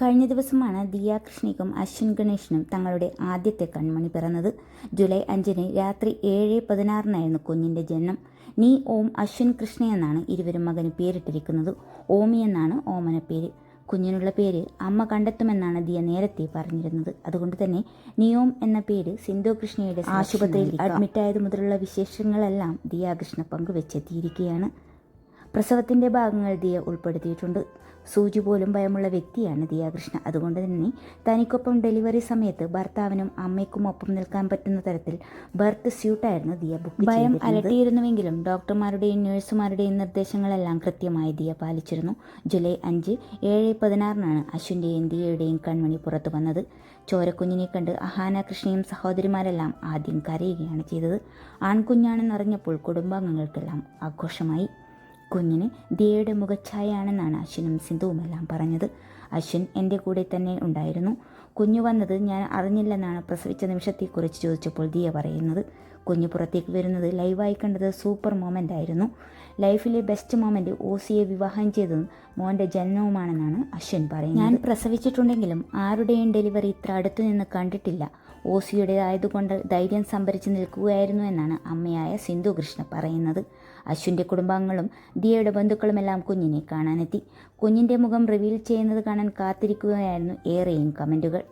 കഴിഞ്ഞ ദിവസമാണ് ദിയ കൃഷ്ണിക്കും അശ്വിൻ ഗണേഷിനും തങ്ങളുടെ ആദ്യത്തെ കൺമണി പിറന്നത്. ജൂലൈ അഞ്ചിന് രാത്രി ഏഴ് പതിനാറിനായിരുന്നു കുഞ്ഞിന്റെ ജനനം. നീ ഓം അശ്വിൻ കൃഷ്ണ എന്നാണ് ഇരുവരും മകന് പേരിട്ടിരിക്കുന്നത്. ഓമി എന്നാണ് ഓമന പേര്. കുഞ്ഞിനുള്ള പേര് അമ്മ കണ്ടെത്തുമെന്നാണ് ദിയ നേരത്തെ പറഞ്ഞിരുന്നത്. അതുകൊണ്ട് തന്നെ നിയോം എന്ന പേര് സിന്ധു കൃഷ്ണയുടെ ആശുപത്രിയിൽ അഡ്മിറ്റായത് മുതലുള്ള വിശേഷങ്ങളെല്ലാം ദിയ കൃഷ്ണ പങ്കുവെച്ചെത്തിയിരിക്കുകയാണ്. പ്രസവത്തിന്റെ ഭാഗങ്ങൾ ദിയ ഉൾപ്പെടുത്തിയിട്ടുണ്ട്. സൂചി പോലും ഭയമുള്ള വ്യക്തിയാണ് ദിയാകൃഷ്ണ അതുകൊണ്ട് തന്നെ തനിക്കൊപ്പം ഡെലിവറി സമയത്ത് ഭർത്താവിനും അമ്മയ്ക്കും ഒപ്പം നിൽക്കാൻ പറ്റുന്ന തരത്തിൽ ബർത്ത് സ്യൂട്ടായിരുന്നു ദിയ ബുക്ക് ഭയം അലട്ടിയിരുന്നുവെങ്കിലും ഡോക്ടർമാരുടെയും നഴ്സുമാരുടെയും നിർദ്ദേശങ്ങളെല്ലാം കൃത്യമായി ദിയ പാലിച്ചിരുന്നു. ജൂലൈ അഞ്ച് ഏഴ് പതിനാറിനാണ് അശ്വിന്റെയും ദിയയുടെയും കൺമണി പുറത്തു വന്നത്. ചോരക്കുഞ്ഞിനെ കണ്ട് അഹാന കൃഷ്ണയും സഹോദരിമാരെല്ലാം ആദ്യം കരയുകയാണ് ചെയ്തത്. ആൺകുഞ്ഞാണെന്നറിഞ്ഞപ്പോൾ കുടുംബാംഗങ്ങൾക്കെല്ലാം ആഘോഷമായി. കുഞ്ഞിന് ദിയയുടെ മുഖഛായയാണെന്നാണ് അശ്വിനും സിന്ധുവുമെല്ലാം പറഞ്ഞത്. അശ്വിൻ എന്റെ കൂടെ തന്നെ ഉണ്ടായിരുന്നു. കുഞ്ഞു വന്നത് ഞാൻ അറിഞ്ഞില്ലെന്നാണ് പ്രസവിച്ച നിമിഷത്തെക്കുറിച്ച് ചോദിച്ചപ്പോൾ ദിയ പറയുന്നത്. കുഞ്ഞു പുറത്തേക്ക് വരുന്നത് ലൈവായി കണ്ടത് സൂപ്പർ മൊമെന്റ് ആയിരുന്നു ലൈഫിലെ ബെസ്റ്റ് മൊമെന്റ് ഓസിയെ വിവാഹം ചെയ്തതും മോന്റെ ജനനവുമാണെന്നാണ് അശ്വിൻ പറയുന്നത്. ഞാൻ പ്രസവിച്ചിട്ടുണ്ടെങ്കിലും ആരുടെയും ഡെലിവറി ഇത്ര അടുത്തു നിന്ന് കണ്ടിട്ടില്ല. ഓസിയുടേതായതുകൊണ്ട് ധൈര്യം സംഭരിച്ച് നിൽക്കുകയായിരുന്നു എന്നാണ് അമ്മയായ സിന്ധു കൃഷ്ണ പറയുന്നത്. അശ്വിന്റെ കുടുംബാംഗങ്ങളും ദിയയുടെ ബന്ധുക്കളുമെല്ലാം കുഞ്ഞിനെ കാണാനെത്തി. കുഞ്ഞിന്റെ മുഖം റിവീൽ ചെയ്യുന്നത് കാണാൻ കാത്തിരിക്കുകയായിരുന്നു ഏറെയും കമന്റുകൾ.